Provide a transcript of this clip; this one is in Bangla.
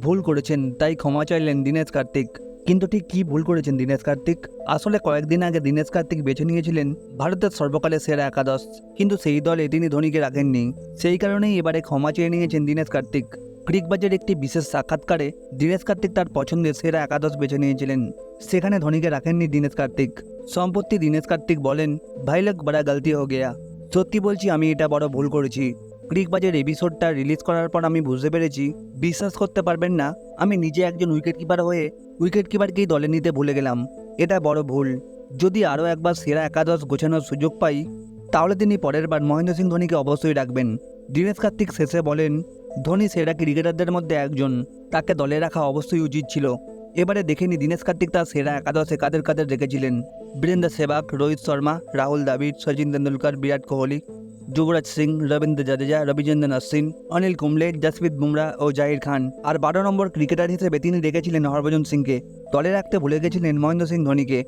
ভুল করেছেন, তাই ক্ষমা চাইলেন দীনেশ কার্তিক। কিন্তু ঠিক কী ভুল করেছেন দীনেশ কার্তিক? আসলে কয়েকদিন আগে দীনেশ কার্তিক বেছে নিয়েছিলেন ভারতের সর্বকালের সেরা একাদশ, কিন্তু সেই দলে তিনি ধোনিকে রাখেননি। সেই কারণেই এবারে ক্ষমা চেয়ে নিয়েছেন দীনেশ কার্তিক। ক্রিকবাজের একটি বিশেষ সাক্ষাৎকারে দীনেশ কার্তিক তার পছন্দের সেরা একাদশ বেছে নিয়েছিলেন। সেখানে ধোনিকে রাখেননি দীনেশ কার্তিক। সম্পত্তি দীনেশ কার্তিক বলেন, ভাই লোক বড়া গলতি হো গেয়া। সত্যি বলছি, আমি এটা বড় ভুল করেছি। ক্রিকবাজের এপিসোডটা রিলিজ করার পর আমি বুঝতে পেরেছি, বিশ্বাস করতে পারবেন না, আমি নিজে একজন উইকেট কিপার হয়ে উইকেট কিপারকেই দলে নিতে ভুলে গেলাম। এটা বড় ভুল। যদি আরও একবার সেরা একাদশ গোছানোর সুযোগ পাই, তাহলে তিনি পরের বার মহেন্দ্র সিং ধোনিকে অবশ্যই রাখবেন। দীনেশ কার্তিক শেষে বলেন, ধোনি সেরা ক্রিকেটারদের মধ্যে একজন। তাকে দলে রাখা অবশ্যই উচিত ছিল। এবারে দেখেনি দীনেশ কার্তিক তার সেরা একাদশে কাদের কাদের রেখেছিলেন। বীরেন্দ্র সেবাগ, রোহিত শর্মা, রাহুল দ্রাবিড় সচিন তেন্ডুলকর, বিরাট কোহলি যুবরাজ সিং, রবীন্দ্র জাদেজা রবিচন্দ্রন অশ্বিন অনিল কুম্বলে, জসপ্রীত বুমরা ও জাহির খান। আর বারো নম্বর ক্রিকেটার হিসেবে তিনি রেখেছিলেন হরভজন সিংকে। দলে রাখতে ভুলে গেছিলেন মহেন্দ্র সিং ধোনিকে।